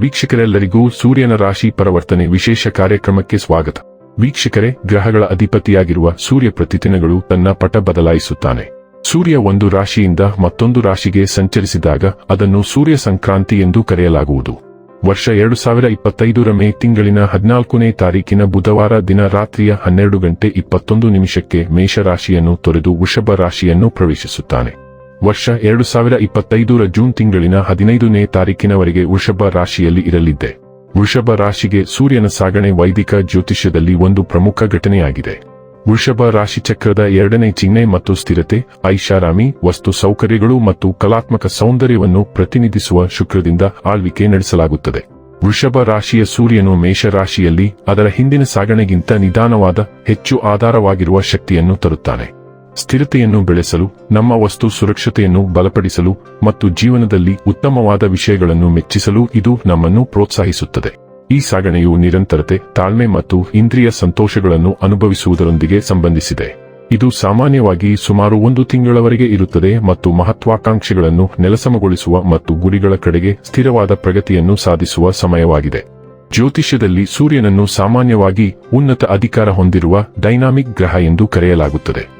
ವೀಕ್ಷಕರೆಲ್ಲರಿಗೂ ಸೂರ್ಯನ ರಾಶಿ ಪರಿವರ್ತನೆ ವಿಶೇಷ ಕಾರ್ಯಕ್ರಮಕ್ಕೆ ಸ್ವಾಗತ. ವೀಕ್ಷಕರೇ, ಗ್ರಹಗಳ ಅಧಿಪತಿಯಾಗಿರುವ ಸೂರ್ಯ ಪ್ರತಿದಿನಗಳು ತನ್ನ ಪಟ ಬದಲಾಯಿಸುತ್ತಾನೆ. ಸೂರ್ಯ ಒಂದು ರಾಶಿಯಿಂದ ಮತ್ತೊಂದು ರಾಶಿಗೆ ಸಂಚರಿಸಿದಾಗ ಅದನ್ನು ಸೂರ್ಯ ಸಂಕ್ರಾಂತಿ ಎಂದು ಕರೆಯಲಾಗುವುದು. ವರ್ಷ ಎರಡು ಸಾವಿರ ಇಪ್ಪತ್ತೈದರ ಮೇ ತಿಂಗಳಿನ ಹದಿನಾಲ್ಕನೇ ತಾರೀಕಿನ ಬುಧವಾರ ದಿನ ರಾತ್ರಿಯ ಹನ್ನೆರಡು ಗಂಟೆ ಇಪ್ಪತ್ತೊಂದು ನಿಮಿಷಕ್ಕೆ ಮೇಷರಾಶಿಯನ್ನು ತೊರೆದು ವೃಷಭ ರಾಶಿಯನ್ನು ಪ್ರವೇಶಿಸುತ್ತಾನೆ. ವರ್ಷ ಎರಡು ಸಾವಿರ ಇಪ್ಪತ್ತೈದರ ಜೂನ್ ತಿಂಗಳಿನ ಹದಿನೈದನೇ ತಾರೀಕಿನವರೆಗೆ ವೃಷಭ ರಾಶಿಯಲ್ಲಿ ಇರಲಿದ್ದೆ. ವೃಷಭ ರಾಶಿಗೆ ಸೂರ್ಯನ ಸಾಗಣೆ ವೈದಿಕ ಜ್ಯೋತಿಷ್ಯದಲ್ಲಿ ಒಂದು ಪ್ರಮುಖ ಘಟನೆಯಾಗಿದೆ. ವೃಷಭ ರಾಶಿ ಚಕ್ರದ ಎರಡನೇ ಚಿಹ್ನೆ ಮತ್ತು ಸ್ಥಿರತೆ, ಐಷಾರಾಮಿ, ವಸ್ತು ಸೌಕರ್ಯಗಳು ಮತ್ತು ಕಲಾತ್ಮಕ ಸೌಂದರ್ಯವನ್ನು ಪ್ರತಿನಿಧಿಸುವ ಶುಕ್ರದಿಂದ ಆಳ್ವಿಕೆ ನಡೆಸಲಾಗುತ್ತದೆ. ವೃಷಭ ರಾಶಿಯ ಸೂರ್ಯನು ಮೇಷರಾಶಿಯಲ್ಲಿ ಅದರ ಹಿಂದಿನ ಸಾಗಣೆಗಿಂತ ನಿಧಾನವಾದ, ಹೆಚ್ಚು ಆಧಾರವಾಗಿರುವ ಶಕ್ತಿಯನ್ನು ತರುತ್ತಾನೆ. ಸ್ಥಿರತೆಯನ್ನು ಬೆಳೆಸಲು, ನಮ್ಮ ವಸ್ತು ಸುರಕ್ಷತೆಯನ್ನು ಬಲಪಡಿಸಲು ಮತ್ತು ಜೀವನದಲ್ಲಿ ಉತ್ತಮವಾದ ವಿಷಯಗಳನ್ನು ಮೆಚ್ಚಿಸಲು ಇದು ನಮ್ಮನ್ನು ಪ್ರೋತ್ಸಾಹಿಸುತ್ತದೆ. ಈ ಸಾಗಣೆಯು ನಿರಂತರತೆ, ತಾಳ್ಮೆ ಮತ್ತು ಇಂದ್ರಿಯ ಸಂತೋಷಗಳನ್ನು ಅನುಭವಿಸುವುದರೊಂದಿಗೆ ಸಂಬಂಧಿಸಿದೆ. ಇದು ಸಾಮಾನ್ಯವಾಗಿ ಸುಮಾರು ಒಂದು ತಿಂಗಳವರೆಗೆ ಇರುತ್ತದೆ ಮತ್ತು ಮಹತ್ವಾಕಾಂಕ್ಷೆಗಳನ್ನು ನೆಲಸಮಗೊಳಿಸುವ ಮತ್ತು ಗುರಿಗಳ ಕಡೆಗೆ ಸ್ಥಿರವಾದ ಪ್ರಗತಿಯನ್ನು ಸಾಧಿಸುವ ಸಮಯವಾಗಿದೆ. ಜ್ಯೋತಿಷ್ಯದಲ್ಲಿ ಸೂರ್ಯನನ್ನು ಸಾಮಾನ್ಯವಾಗಿ ಉನ್ನತ ಅಧಿಕಾರ ಹೊಂದಿರುವ ಡೈನಾಮಿಕ್ ಗ್ರಹ ಎಂದು ಕರೆಯಲಾಗುತ್ತದೆ.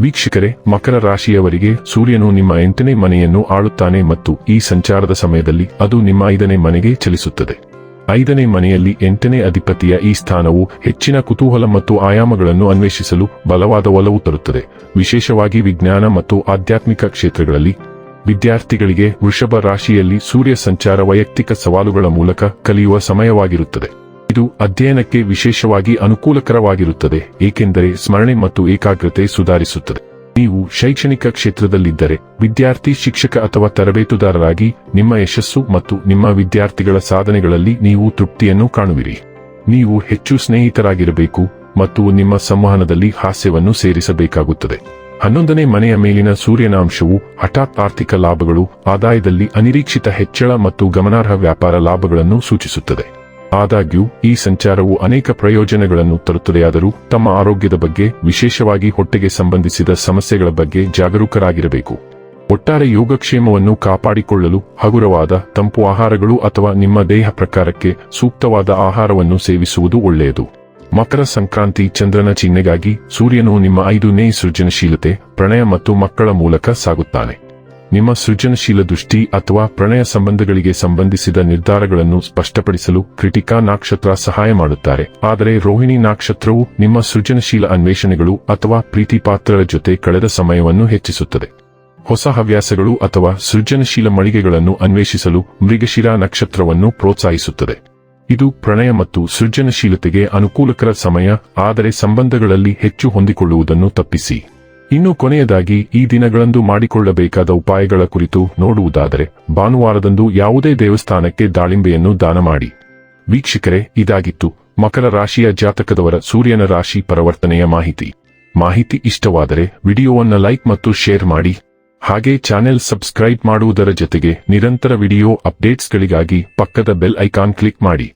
ವೀಕ್ಷಕರೇ, ಮಕರ ರಾಶಿಯವರಿಗೆ ಸೂರ್ಯನು ನಿಮ್ಮ ಎಂಟನೇ ಮನೆಯನ್ನು ಆಳುತ್ತಾನೆ ಮತ್ತು ಈ ಸಂಚಾರದ ಸಮಯದಲ್ಲಿ ಅದು ನಿಮ್ಮ ಐದನೇ ಮನೆಗೆ ಚಲಿಸುತ್ತದೆ. ಐದನೇ ಮನೆಯಲ್ಲಿ ಎಂಟನೇ ಅಧಿಪತಿಯ ಈ ಸ್ಥಾನವು ಹೆಚ್ಚಿನ ಕುತೂಹಲ ಮತ್ತು ಆಯಾಮಗಳನ್ನು ಅನ್ವೇಷಿಸಲು ಬಲವಾದ ಒಲವು ತರುತ್ತದೆ. ವಿಶೇಷವಾಗಿ ವಿಜ್ಞಾನ ಮತ್ತು ಆಧ್ಯಾತ್ಮಿಕ ಕ್ಷೇತ್ರಗಳಲ್ಲಿ ವಿದ್ಯಾರ್ಥಿಗಳಿಗೆ ವೃಷಭ ರಾಶಿಯಲ್ಲಿ ಸೂರ್ಯ ಸಂಚಾರ ವೈಯಕ್ತಿಕ ಸವಾಲುಗಳ ಮೂಲಕ ಕಲಿಯುವ ಸಮಯವಾಗಿರುತ್ತದೆ. ಇದು ಅಧ್ಯಯನಕ್ಕೆ ವಿಶೇಷವಾಗಿ ಅನುಕೂಲಕರವಾಗಿರುತ್ತದೆ, ಏಕೆಂದರೆ ಸ್ಮರಣೆ ಮತ್ತು ಏಕಾಗ್ರತೆ ಸುಧಾರಿಸುತ್ತದೆ. ನೀವು ಶೈಕ್ಷಣಿಕ ಕ್ಷೇತ್ರದಲ್ಲಿದ್ದರೆ, ವಿದ್ಯಾರ್ಥಿ, ಶಿಕ್ಷಕ ಅಥವಾ ತರಬೇತುದಾರರಾಗಿ ನಿಮ್ಮ ಯಶಸ್ಸು ಮತ್ತು ನಿಮ್ಮ ವಿದ್ಯಾರ್ಥಿಗಳ ಸಾಧನೆಗಳಲ್ಲಿ ನೀವು ತೃಪ್ತಿಯನ್ನು ಕಾಣುವಿರಿ. ನೀವು ಹೆಚ್ಚು ಸ್ನೇಹಿತರಾಗಿರಬೇಕು ಮತ್ತು ನಿಮ್ಮ ಸಂವಹನದಲ್ಲಿ ಹಾಸ್ಯವನ್ನು ಸೇರಿಸಬೇಕಾಗುತ್ತದೆ. ಹನ್ನೊಂದನೇ ಮನೆಯ ಮೇಲಿನ ಸೂರ್ಯನ ಅಂಶವು ಹಠಾತ್ ಆರ್ಥಿಕ ಲಾಭಗಳು, ಆದಾಯದಲ್ಲಿ ಅನಿರೀಕ್ಷಿತ ಹೆಚ್ಚಳ ಮತ್ತು ಗಮನಾರ್ಹ ವ್ಯಾಪಾರ ಲಾಭಗಳನ್ನು ಸೂಚಿಸುತ್ತದೆ. ಆದಾಗ್ಯೂ, ಈ ಸಂಚಾರವು ಅನೇಕ ಪ್ರಯೋಜನಗಳನ್ನು ತರುತ್ತದೆಯಾದರೂ, ತಮ್ಮ ಆರೋಗ್ಯದ ಬಗ್ಗೆ, ವಿಶೇಷವಾಗಿ ಹೊಟ್ಟೆಗೆ ಸಂಬಂಧಿಸಿದ ಸಮಸ್ಯೆಗಳ ಬಗ್ಗೆ ಜಾಗರೂಕರಾಗಿರಬೇಕು. ಒಟ್ಟಾರೆ ಯೋಗಕ್ಷೇಮವನ್ನು ಕಾಪಾಡಿಕೊಳ್ಳಲು ಹಗುರವಾದ ತಂಪು ಆಹಾರಗಳು ಅಥವಾ ನಿಮ್ಮ ದೇಹ ಪ್ರಕಾರಕ್ಕೆ ಸೂಕ್ತವಾದ ಆಹಾರವನ್ನು ಸೇವಿಸುವುದು ಒಳ್ಳೆಯದು. ಮಕರ ಸಂಕ್ರಾಂತಿ ಚಂದ್ರನ ಚಿಹ್ನೆಗಾಗಿ ಸೂರ್ಯನು ನಿಮ್ಮ ಐದನೇ ಸೃಜನಶೀಲತೆ, ಪ್ರಣಯ ಮತ್ತು ಮಕ್ಕಳ ಮೂಲಕ ಸಾಗುತ್ತಾನೆ. ನಿಮ್ಮ ಸೃಜನಶೀಲ ದೃಷ್ಟಿ ಅಥವಾ ಪ್ರಣಯ ಸಂಬಂಧಗಳಿಗೆ ಸಂಬಂಧಿಸಿದ ನಿರ್ಧಾರಗಳನ್ನು ಸ್ಪಷ್ಟಪಡಿಸಲು ಕ್ರಿಟಿಕಾ ನಕ್ಷತ್ರ ಸಹಾಯ ಮಾಡುತ್ತಾರೆ. ಆದರೆ ರೋಹಿಣಿ ನಕ್ಷತ್ರವು ನಿಮ್ಮ ಸೃಜನಶೀಲ ಅನ್ವೇಷಣೆಗಳು ಅಥವಾ ಪ್ರೀತಿಪಾತ್ರರ ಜೊತೆ ಕಳೆದ ಸಮಯವನ್ನು ಹೆಚ್ಚಿಸುತ್ತದೆ. ಹೊಸ ಹವ್ಯಾಸಗಳು ಅಥವಾ ಸೃಜನಶೀಲ ಮಳಿಗೆಗಳನ್ನು ಅನ್ವೇಷಿಸಲು ಮೃಗಶಿರಾ ನಕ್ಷತ್ರವನ್ನು ಪ್ರೋತ್ಸಾಹಿಸುತ್ತದೆ. ಇದು ಪ್ರಣಯ ಮತ್ತು ಸೃಜನಶೀಲತೆಗೆ ಅನುಕೂಲಕರ ಸಮಯ, ಆದರೆ ಸಂಬಂಧಗಳಲ್ಲಿ ಹೆಚ್ಚು ಹೊಂದಿಕೊಳ್ಳುವುದನ್ನು ತಪ್ಪಿಸಿ. ಇನ್ನು ಕೊನೆಯದಾಗಿ ಈ ದಿನಗಳಂದು ಮಾಡಿಕೊಳ್ಳಬೇಕಾದ ಉಪಾಯಗಳ ಕುರಿತು ನೋಡುವುದಾದರೆ, ಭಾನುವಾರದಂದು ಯಾವುದೇ ದೇವಸ್ಥಾನಕ್ಕೆ ದಾಳಿಂಬೆಯನ್ನು ದಾನ ಮಾಡಿ. ವೀಕ್ಷಕರೇ, ಇದಾಗಿತ್ತು ಮಕರ ರಾಶಿಯ ಜಾತಕದವರ ಸೂರ್ಯನ ರಾಶಿ ಪರಿವರ್ತನೆಯ ಮಾಹಿತಿ. ಮಾಹಿತಿ ಇಷ್ಟವಾದರೆ ವಿಡಿಯೋವನ್ನು ಲೈಕ್ ಮತ್ತು ಶೇರ್ ಮಾಡಿ. ಹಾಗೆ ಚಾನೆಲ್ ಸಬ್ಸ್ಕ್ರೈಬ್ ಮಾಡುವುದರ ಜೊತೆಗೆ ನಿರಂತರ ವಿಡಿಯೋ ಅಪ್ಡೇಟ್ಸ್ಗಳಿಗಾಗಿ ಪಕ್ಕದ ಬೆಲ್ ಐಕಾನ್ ಕ್ಲಿಕ್ ಮಾಡಿ.